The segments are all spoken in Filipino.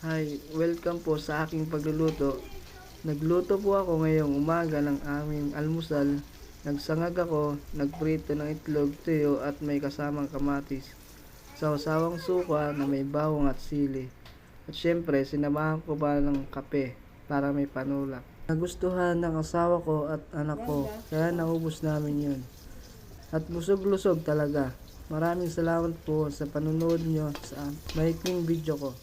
Hi, welcome po sa aking pagluluto. Nagluto po ako ngayong umaga ng aming almusal. Nagsangag ako, nagprito ng itlog, tuyo at may kasamang kamatis. Sawsawang suka na may bawang at sili. At syempre, sinamahan ko pa ng kape para may panulak. Nagustuhan ng asawa ko at anak ko, kaya naubos namin yun. At busog-lusog talaga. Maraming salamat po sa panunood nyo sa maikling video ko.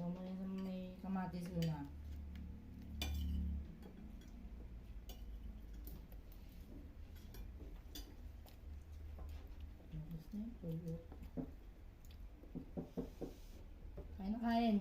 Kamu ini sama ni. Ayan, pulo. Kain na kain.